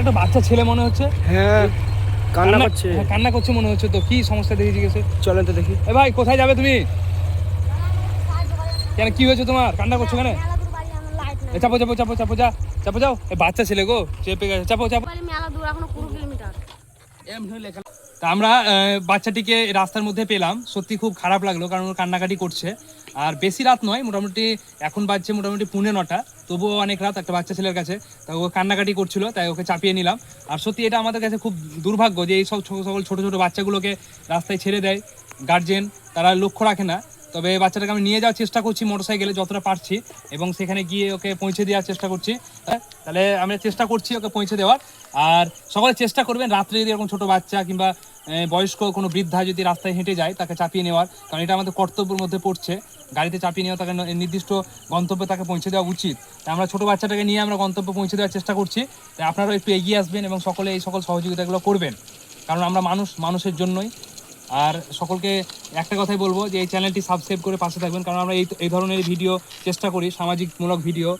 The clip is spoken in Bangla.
একটা বাচ্চা ছেলে মনে হচ্ছে। হ্যাঁ কান্না করছে। হ্যাঁ, কান্না করছে মনে হচ্ছে। তো কি সমস্যা দেখে জিজ্ঞেসে চলেন তো দেখি। এ ভাই কোথায় যাবে তুমি? কেন কি হয়েছে তোমার? কান্না করছ কেন? চাপো চাপো চাপো চাপো যা চাপো যাও। এ বাচ্চা ছেলে গো চেপে গেছে। চাপো চাপো। মেলা দূর এখনও কুড়ি কিলোমিটার। তা আমরা বাচ্চাটিকে রাস্তার মধ্যে পেলাম। সত্যি খুব খারাপ লাগল, কারণ ওর কান্নাকাটি করছে। আর বেশি রাত নয়, মোটামুটি এখন বাজছে মোটামুটি পুনে নটা। তবুও অনেক রাত একটা বাচ্চা ছেলের কাছে। তা ও কান্নাকাটি করছিল, তাই ওকে চাপিয়ে নিলাম। আর সত্যি এটা আমাদের কাছে খুব দুর্ভাগ্য যে এই সব সকল ছোটো ছোটো বাচ্চাগুলোকে রাস্তায় ছেড়ে দেয়। গার্জেন তারা লক্ষ্য রাখে না। তবে বাচ্চাটাকে আমি নিয়ে যাওয়ার চেষ্টা করছি মোটরসাইকেলে যতটা পারছি এবং সেখানে গিয়ে ওকে পৌঁছে দেওয়ার চেষ্টা করছি। হ্যাঁ, তাহলে আমরা চেষ্টা করছি ওকে পৌঁছে দেওয়ার। আর সকলে চেষ্টা করবেন রাত্রে যদি এরকম ছোট বাচ্চা কিংবা বয়স্ক কোনো বৃদ্ধা যদি রাস্তায় হেঁটে যায় তাকে চাপিয়ে নেওয়ার। কারণ এটা আমাদের কর্তব্যের মধ্যে পড়ছে। গাড়িতে চাপিয়ে নেওয়া তাকে নির্দিষ্ট গন্তব্যে তাকে পৌঁছে দেওয়া উচিত। তাই আমরা ছোটো বাচ্চাটাকে নিয়ে আমরা গন্তব্যে পৌঁছে দেওয়ার চেষ্টা করছি। তাই আপনারাও একটু এগিয়ে আসবেন এবং সকলে এই সকল সহযোগিতাগুলো করবেন। কারণ আমরা মানুষ মানুষের জন্যই। আর সকলকে একটা কথাই বলব যে এই চ্যানেলটি সাবস্ক্রাইব করে পাশে থাকবেন, কারণ আমরা এই এই ধরনের ভিডিও চেষ্টা করি, সামাজিকমূলক ভিডিও